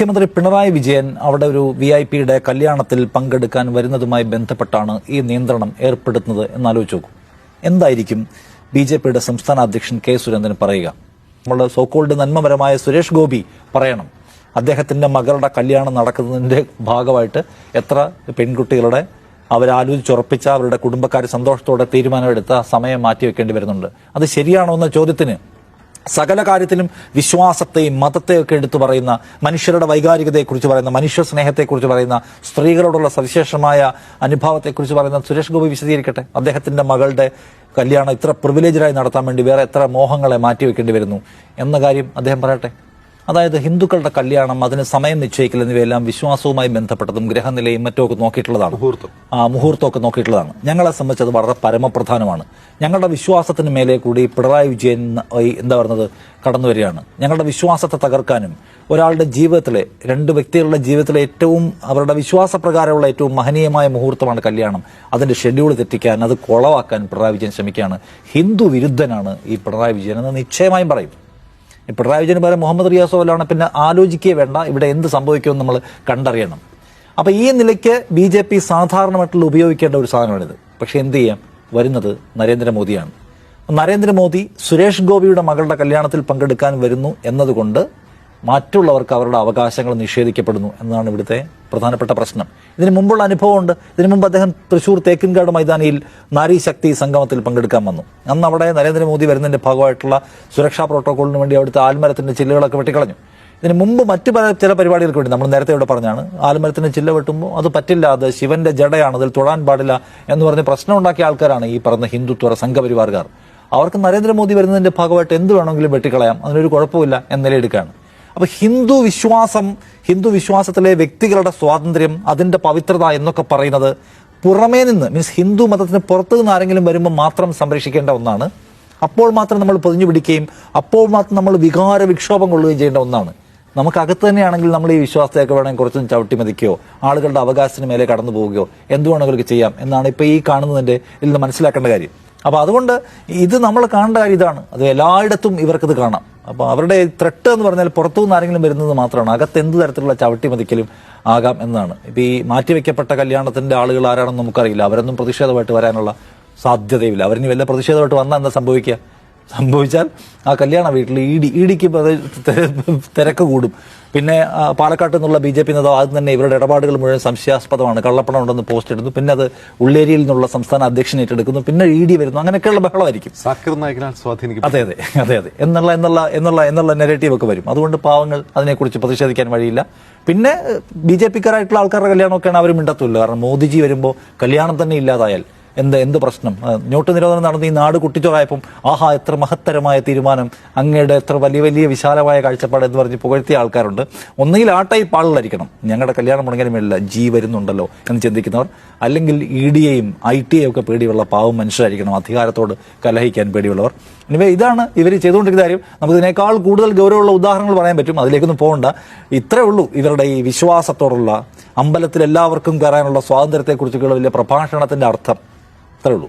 മുഖ്യമന്ത്രി പിണറായി വിജയൻ അവിടെ ഒരു വി ഐ പിയുടെ കല്യാണത്തിൽ പങ്കെടുക്കാൻ വരുന്നതുമായി ബന്ധപ്പെട്ടാണ് ഈ നിയന്ത്രണം ഏർപ്പെടുത്തുന്നത് എന്നാലോചിച്ച് നോക്കൂ. എന്തായിരിക്കും ബി ജെ പിയുടെ സംസ്ഥാന അധ്യക്ഷൻ കെ സുരേന്ദ്രൻ പറയുക? നമ്മുടെ സോക്കോൾഡ് നന്മപരമായ സുരേഷ് ഗോപി പറയണം. അദ്ദേഹത്തിന്റെ മകളുടെ കല്യാണം നടക്കുന്നതിന്റെ ഭാഗമായിട്ട് എത്ര പെൺകുട്ടികളുടെ അവരാലോചിച്ചുറപ്പിച്ച അവരുടെ കുടുംബക്കാർ സന്തോഷത്തോടെ തീരുമാനമെടുത്ത സമയം മാറ്റിവെക്കേണ്ടി വരുന്നുണ്ട്. അത് ശരിയാണോ എന്ന ചോദ്യത്തിന് സകല കാര്യത്തിലും വിശ്വാസത്തെയും മതത്തെയും ഒക്കെ എടുത്തു പറയുന്ന മനുഷ്യരുടെ വൈകാരികതയെക്കുറിച്ച് പറയുന്ന മനുഷ്യ സ്നേഹത്തെക്കുറിച്ച് പറയുന്ന സ്ത്രീകളോടുള്ള സവിശേഷമായ അനുഭവത്തെക്കുറിച്ച് പറയുന്ന സുരേഷ് ഗോപി വിശദീകരിക്കട്ടെ? അദ്ദേഹത്തിന്റെ മകളുടെ കല്യാണം ഇത്ര പ്രിവിലേജായി നടത്താൻ വേണ്ടി വേറെ എത്ര മോഹങ്ങളെ മാറ്റിവെക്കേണ്ടി വരുന്നു? എന്ന കാര്യം അദ്ദേഹം പറയട്ടെ. അതായത് ഹിന്ദുക്കളുടെ കല്യാണം അതിന് സമയം നിശ്ചയിക്കൽ എന്നിവയെല്ലാം വിശ്വാസവുമായി ബന്ധപ്പെട്ടതും ഗ്രഹനിലയും മറ്റുമൊക്കെ നോക്കിയിട്ടുള്ളതാണ്. മുഹൂർത്തം. ആ മുഹൂർത്തമൊക്കെ നോക്കിയിട്ടുള്ളതാണ്. ഞങ്ങളെ സംബന്ധിച്ച് അത് വളരെ പരമപ്രധാനമാണ്. ഞങ്ങളുടെ വിശ്വാസത്തിന് മേലെ കൂടി പിണറായി വിജയൻ എന്താ പറയുന്നത് കടന്നു വരികയാണ്. ഞങ്ങളുടെ വിശ്വാസത്തെ തകർക്കാനും ഒരാളുടെ ജീവിതത്തിലെ രണ്ട് വ്യക്തികളുടെ ജീവിതത്തിലെ ഏറ്റവും അവരുടെ വിശ്വാസപ്രകാരമുള്ള ഏറ്റവും മഹനീയമായ മുഹൂർത്തമാണ് കല്യാണം. അതിന്റെ ഷെഡ്യൂൾ തെറ്റിക്കാൻ അത് കുളവാക്കാൻ പിണറായി വിജയൻ ശ്രമിക്കുകയാണ്. ഹിന്ദു വിരുദ്ധനാണ് ഈ പിണറായി വിജയൻ എന്ന് നിശ്ചയമായും പറയും. പിണറായി വിജയന് പകരം മുഹമ്മദ് റിയാസോ അല്ലാണ് പിന്നെ ആലോചിക്കേ വേണ്ട ഇവിടെ എന്ത് സംഭവിക്കുമെന്ന് നമ്മൾ കണ്ടറിയണം. അപ്പൊ ഈ നിലയ്ക്ക് ബി ജെ പി സാധാരണമായിട്ടുള്ള ഉപയോഗിക്കേണ്ട ഒരു സാധനമാണിത്. പക്ഷെ എന്ത് ചെയ്യാം? വരുന്നത് നരേന്ദ്രമോദിയാണ്. നരേന്ദ്രമോദി സുരേഷ് ഗോപിയുടെ മകളുടെ കല്യാണത്തിൽ പങ്കെടുക്കാൻ വരുന്നു എന്നതുകൊണ്ട് മറ്റുള്ളവർക്ക് അവരുടെ അവകാശങ്ങൾ നിഷേധിക്കപ്പെടുന്നു എന്നതാണ് ഇവിടുത്തെ പ്രധാനപ്പെട്ട പ്രശ്നം. ഇതിന് മുമ്പുള്ള അനുഭവമുണ്ട്. ഇതിനു മുമ്പ് അദ്ദേഹം തൃശൂർ തേക്കിൻകാട് മൈതാനിയിൽ നാരി ശക്തി സംഗമത്തിൽ പങ്കെടുക്കാൻ വന്നു. അന്ന് അവിടെ നരേന്ദ്രമോദി വരുന്നതിന്റെ ഭാഗമായിട്ടുള്ള സുരക്ഷാ പ്രോട്ടോകോളിന് വേണ്ടി അവിടുത്തെ ആൽമരത്തിന്റെ ചില്ലുകളൊക്കെ വെട്ടിക്കളഞ്ഞു. ഇതിന് മുമ്പ് മറ്റു പല ചില പരിപാടികൾക്ക് വേണ്ടി നമ്മൾ നേരത്തെ ഇവിടെ പറഞ്ഞാണ്. ആൽമരത്തിന്റെ ചില്ല വെട്ടുമ്പോൾ അത് പറ്റില്ല അത് ശിവന്റെ ജടയാണ് അതിൽ തൊടാൻ പാടില്ല എന്ന് പറഞ്ഞ് പ്രശ്നം ഉണ്ടാക്കിയ ആൾക്കാരാണ് ഈ പറഞ്ഞ ഹിന്ദുത്വ സംഘപരിവാറുകാർ അവർക്ക് നരേന്ദ്രമോദി വരുന്നതിന്റെ ഭാഗമായിട്ട് എന്ത് വേണമെങ്കിലും വെട്ടിക്കളയാം. അതിനൊരു കുഴപ്പമില്ല എന്ന നിലയെടുക്കുകയാണ് അപ്പൊ ഹിന്ദു വിശ്വാസം ഹിന്ദു വിശ്വാസത്തിലെ വ്യക്തികളുടെ സ്വാതന്ത്ര്യം അതിന്റെ പവിത്രത എന്നൊക്കെ പറയുന്നത് പുറമേ നിന്ന് മീൻസ് ഹിന്ദു മതത്തിന് പുറത്തു നിന്ന് ആരെങ്കിലും വരുമ്പോൾ മാത്രം സംരക്ഷിക്കേണ്ട ഒന്നാണ്. അപ്പോൾ മാത്രം നമ്മൾ പൊതിഞ്ഞു പിടിക്കുകയും അപ്പോൾ മാത്രം നമ്മൾ വികാര വിക്ഷോഭം കൊള്ളുകയും ചെയ്യേണ്ട ഒന്നാണ്. നമുക്ക് അകത്ത് തന്നെയാണെങ്കിൽ നമ്മൾ ഈ വിശ്വാസത്തെയൊക്കെ വേണമെങ്കിൽ കുറച്ചും ചവിട്ടി മതിക്കുകയോ ആളുകളുടെ അവകാശത്തിന് മേലെ കടന്നു പോവുകയോ എന്തുവേണമെങ്കിലും ചെയ്യാം എന്നാണ് ഇപ്പൊ ഈ കാണുന്നതിന്റെ ഇതിൽ മനസ്സിലാക്കേണ്ട കാര്യം. അപ്പൊ അതുകൊണ്ട് ഇത് നമ്മൾ കാണേണ്ട കാര്യം ഇതാണ്. അത് എല്ലായിടത്തും ഇവർക്കത് കാണാം. അപ്പൊ അവരുടെ ത്രെട്ട് എന്ന് പറഞ്ഞാൽ പുറത്തുനിന്ന് ആരെങ്കിലും വരുന്നത് മാത്രമാണ്. അകത്ത് എന്ത് തരത്തിലുള്ള ചവിട്ടി മതിക്കലും ആകാം എന്നാണ്. ഇപ്പൊ ഈ മാറ്റിവെക്കപ്പെട്ട കല്യാണത്തിന്റെ ആളുകൾ ആരാണെന്ന് നമുക്കറിയില്ല. അവരൊന്നും പ്രതിഷേധമായിട്ട് വരാനുള്ള സാധ്യതയില്ല. അവരിനി വല്ല പ്രതിഷേധമായിട്ട് വന്നാൽ എന്താ സംഭവിക്കുക? സംഭവിച്ചാൽ ആ കല്യാണ വീട്ടിൽ ഇടി ഇടിക്ക് ഇ ഡിക്ക് തിരക്ക് കൂടും. പിന്നെ പാലക്കാട്ട് നിന്നുള്ള ബി ജെ പി നേതാവ് ആദ്യം തന്നെ ഇവരുടെ ഇടപാടുകൾ മുഴുവൻ സംശയാസ്പദമാണ്. കള്ളപ്പണം ഉണ്ടെന്ന് പോസ്റ്റ് ഇടുന്നു. പിന്നെ അത് ഉള്ളേരിയിൽ നിന്നുള്ള സംസ്ഥാന അധ്യക്ഷൻ ഏറ്റെടുക്കുന്നു. പിന്നെ ഇ ഡി വരുന്നു. അങ്ങനെയൊക്കെയുള്ള ബഹളമായിരിക്കും. അതെ അതെ അതെ അതെ. എന്നുള്ള എന്നുള്ള എന്നുള്ള എന്നുള്ള നെഗറ്റീവ് ഒക്കെ വരും. അതുകൊണ്ട് പാവങ്ങൾ അതിനെക്കുറിച്ച് പ്രതിഷേധിക്കാൻ വഴിയില്ല. പിന്നെ ബി ജെ പിക്കാരായിട്ടുള്ള ആൾക്കാരുടെ കല്യാണമൊക്കെയാണ് അവർ മിണ്ടത്തുള്ളൂ. കാരണം മോദിജി വരുമ്പോൾ കല്യാണം തന്നെ ഇല്ലാതായാൽ എന്ത് എന്ത് പ്രശ്നം? നോട്ട് നിരോധനം നടന്ന് ഈ നാട് കുട്ടിച്ചോറായപ്പം ആഹാ എത്ര മഹത്തരമായ തീരുമാനം. അങ്ങയുടെ എത്ര വലിയ വലിയ വിശാലമായ കാഴ്ചപ്പാട് എന്ന് പറഞ്ഞ് പുകഴ്ത്തിയ ആൾക്കാരുണ്ട്. ഒന്നുകിൽ ആ ടൈപ്പ് ആളുകളായിരിക്കണം ഞങ്ങളുടെ കല്യാണം മുടങ്ങിയാലും വേണ്ടില്ല ജി വരുന്നുണ്ടല്ലോ എന്ന് ചിന്തിക്കുന്നവർ. അല്ലെങ്കിൽ ഇ ഡിയെയും ഐ ടിയെയും ഒക്കെ പേടിയുള്ള പാവം മനുഷ്യരായിരിക്കണം. അധികാരത്തോട് കലഹിക്കാൻ പേടിയുള്ളവർ. ഇനിവേ ഇതാണ് ഇവർ ചെയ്തുകൊണ്ടിരിക്കുന്ന കാര്യം. നമുക്ക് ഇതിനേക്കാൾ കൂടുതൽ ഗൗരവമുള്ള ഉദാഹരണങ്ങൾ പറയാൻ പറ്റും. അതിലേക്കൊന്നും പോകണ്ട. ഇത്രേ ഉള്ളൂ ഇവരുടെ ഈ വിശ്വാസത്തോടുള്ള അമ്പലത്തിൽ എല്ലാവർക്കും കയറാനുള്ള സ്വാതന്ത്ര്യത്തെക്കുറിച്ചുള്ള വലിയ പ്രഭാഷണത്തിന്റെ അർത്ഥം. ഇത്രേ ഉള്ളൂ